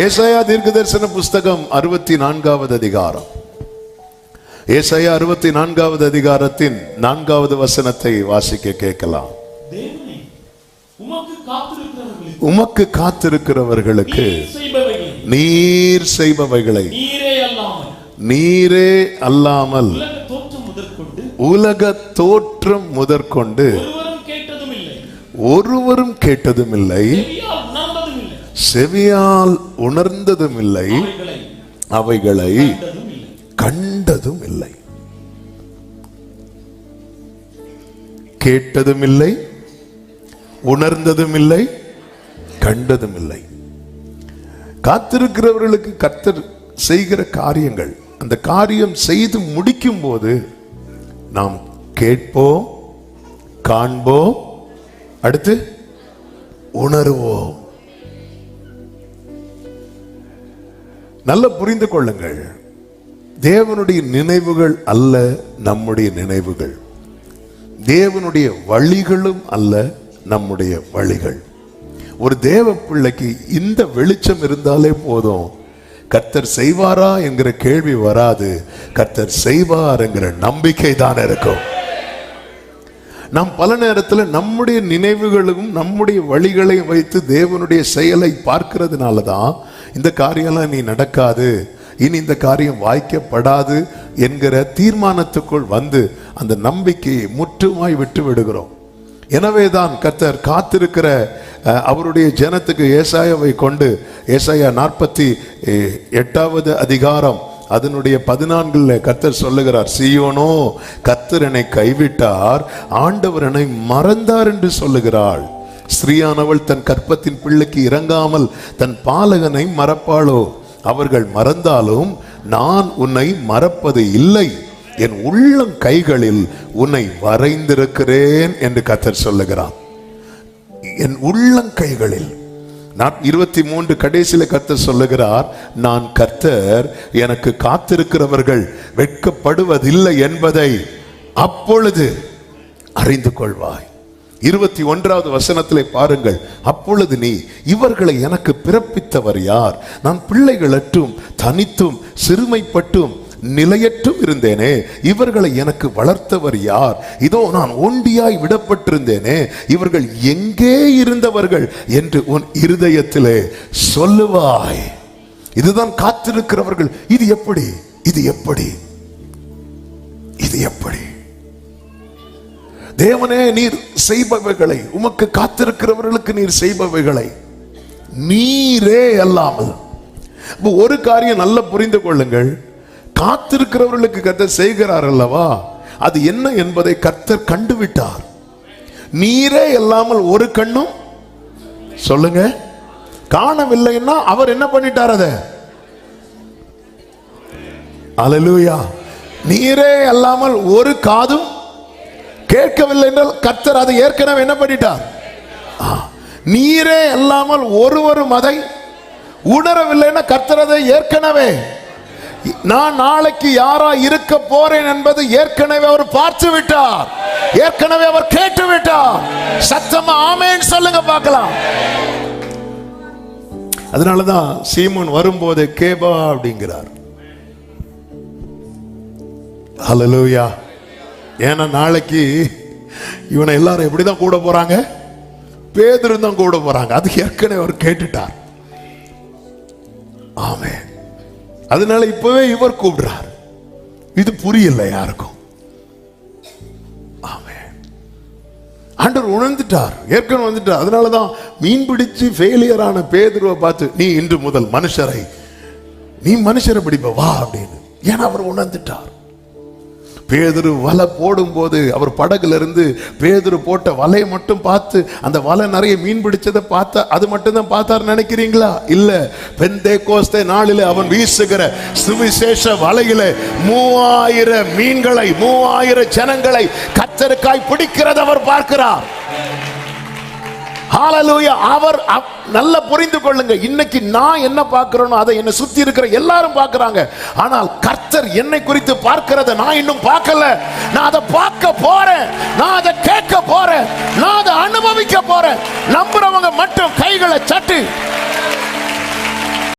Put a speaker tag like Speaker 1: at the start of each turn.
Speaker 1: ஏசாயா தீர்க்க தரிசன புஸ்தகம் அறுபத்தி நான்காவது அதிகாரம். ஏசாயா அறுபத்தி நான்காவது அதிகாரத்தின் நான்காவது வசனத்தை வாசிக்க கேட்கலாம்.
Speaker 2: உமக்கு காத்திருக்கிறவர்களுக்கு நீர் செய்பவைகளை
Speaker 1: நீர்
Speaker 2: அல்லாமல் உலக தோற்றம் முதற்கொண்டு ஒருவரும் கேட்டதும் இல்லை செவியால் உணர்ந்ததும் இல்லை அவைகளை கண்டதும் இல்லை
Speaker 1: கேட்டதும் இல்லை உணர்ந்ததும் இல்லை கண்டதும் இல்லை காத்திருக்கிறவர்களுக்கு கர்த்தர் செய்கிற காரியங்கள் அந்த காரியம் செய்து முடிக்கும் போது நாம் கேட்போம் காண்போம் அடுத்து உணர்வோம். நல்ல புரிந்து கொள்ளுங்கள். தேவனுடைய நினைவுகள் அல்ல நம்முடைய நினைவுகள். தேவனுடைய வழிகளும் அல்ல நம்முடைய வழிகள். ஒரு தேவ பிள்ளைக்கு இந்த வெளிச்சம் இருந்தாலே போதும். கர்த்தர் செய்வாரா என்கிற கேள்வி வராது. கர்த்தர் செய்வார் என்கிற நம்பிக்கை தான் இருக்கும். நாம் பல நேரத்தில் நம்முடைய நினைவுகளும் நம்முடைய வழிகளையும் வைத்து தேவனுடைய செயலை பார்க்கிறதுனால தான் இந்த காரியம்லாம் நீ நடக்காது. இனி இந்த காரியம் வாய்க்கப்படாது என்கிற தீர்மானத்துக்குள் வந்து அந்த நம்பிக்கையை முற்றுமாய் விட்டு விடுகிறோம். எனவே தான் கர்த்தர் காத்திருக்கிற அவருடைய ஜனத்துக்கு ஏசாயாவை கொண்டு ஏசாயா நாற்பத்தி எட்டாவது அதிகாரம் அதனுடைய பதினான்குல கத்தர் சொல்லுகிறார் சீயோனோ கத்தர் என்னை கைவிட்டார் ஆண்டவர் என்னை மறந்தார் என்று சொல்லுகிறாள். ஸ்ரீயானவள் தன் கற்பத்தின் பிள்ளைக்கு இறங்காமல் தன் பாலகனை மறப்பாளோ? அவர்கள் மறந்தாலும் நான் உன்னை மறப்பது இல்லை. என் உள்ளம் கைகளில் உன்னை வரைந்திருக்கிறேன் என்று கத்தர் சொல்லுகிறான் என் உள்ளங்கைகளில் நான் இருபத்தி மூன்று கடைசியில கர்த்தர் சொல்லுகிறார் நான் கர்த்தர் எனக்கு காத்திருக்கிறவர்கள் வெட்கப்படுவதில்லை என்பதை அப்பொழுது அறிந்து கொள்வாய். இருபத்தி ஒன்றாவது வசனத்திலே பாருங்கள் அப்பொழுது நீ இவர்களை எனக்கு பிறப்பித்தவர் யார்? நான் பிள்ளைகளற்றும் தனித்தும் சிறுமைப்பட்டும் நிலையற்றும் இருந்தேனே. இவர்களை எனக்கு வளர்த்தவர் யார்? இதோ நான் ஒண்டியாய் விடப்பட்டிருந்தேனே. இவர்கள் எங்கே இருந்தவர்கள் என்று உன் இருதயத்திலே சொல்லுவாய். இதுதான் காத்திருக்கிறவர்கள். இது எப்படி? இது எப்படி? இது எப்படி? தேவனே நீர் செய்பவைகளை உமக்கு காத்திருக்கிறவர்களுக்கு நீர் செய்பவைகளை நீரே அல்லாமல். ஒரு காரியம் நல்லா புரிந்து கொள்ளுங்கள். காத்திருக்கிறவர்களுக்கு கர்த்தர் செய்கிறார் அல்லவா? அது என்ன என்பதை கர்த்தர் கண்டுவிட்டார். நீரே இல்லாமல் ஒரு கண்ணும் சொல்லுங்க. காணவில்லைன்னா அவர் என்ன பண்ணிட்டார் அதை? அலலூயா நீரே அல்லாமல் ஒரு காதும் கேட்கவில்லை என்றால் கர்த்தர் அதை ஏற்கனவே என்ன பண்ணிட்டார்? நீரே அல்லாமல் ஒருவரும் அதை உணரவில்லைன்னா கர்த்தர் அதை ஏற்கனவே நான் நாளைக்கு யாரா இருக்க போறேன் என்பது ஏற்கனவே அவர் பார்த்து விட்டார். ஏற்கனவே அவர் கேட்டு விட்டார். சத்தமா ஆமேன்னு சொல்லுங்க பார்க்கலாம். அதனாலதான் சீமோன் வரும்போது கேபா அப்படிங்கிறார். ஹலலூயா ஏன்னா நாளைக்கு இவனை எல்லாரும் எப்படிதான் கூட போறாங்க? பேதிருந்தான் தான் கூட போறாங்க. அது ஏற்கனவே அவர் கேட்டுட்டார். ஆமே அதனால இப்பவே இவர் கூப்பிடுறார். இது புரியல யாருக்கும். ஆண்டவர் உணர்ந்துட்டார். ஏற்கனவே வந்துட்டார். அதனாலதான் மீன் பிடிச்சு ஃபெயிலியரான பேதுருவை பார்த்து நீ இன்று முதல் மனுஷரை நீ மனுஷரை பிடிப்ப வா அப்படின்னு. ஏன்னா அவர் உணர்ந்துட்டார். பேதுரு வலை போடும்போது அவர் படகுல இருந்து பேதுரு போட்ட வலையை மட்டும் பார்த்து அந்த வலை நிறைய மீன் பிடிச்சதை பார்த்தா அது மட்டும் தான் பார்த்தார் நினைக்கிறீங்களா? இல்ல. பெந்தே கோஸ்தே நாளில் அவன் வீசுகிற சுவிசேஷ வலையில மூவாயிரம் மீன்களை மூவாயிரம் ஜனங்களை கத்தருக்காய் பிடிக்கிறத அவர் பார்க்கிறார். அவர் அப்- நல்லா புரிந்து கொள்ளுங்க. இன்னைக்கு நான் என்ன பார்க்கிறேனோ அதை என்னை சுத்தி இருக்கிற எல்லாரும் பார்க்கிறாங்க. ஆனால் கர்த்தர் என்னை குறித்து பார்க்கிறத நான் இன்னும் பார்க்கல. நான் அதை பார்க்க போறேன். நான் அதை கேட்க போறேன். நான் அதை அனுபவிக்க போறேன். நம்புறவங்க மட்டும் கைகளை சட்டு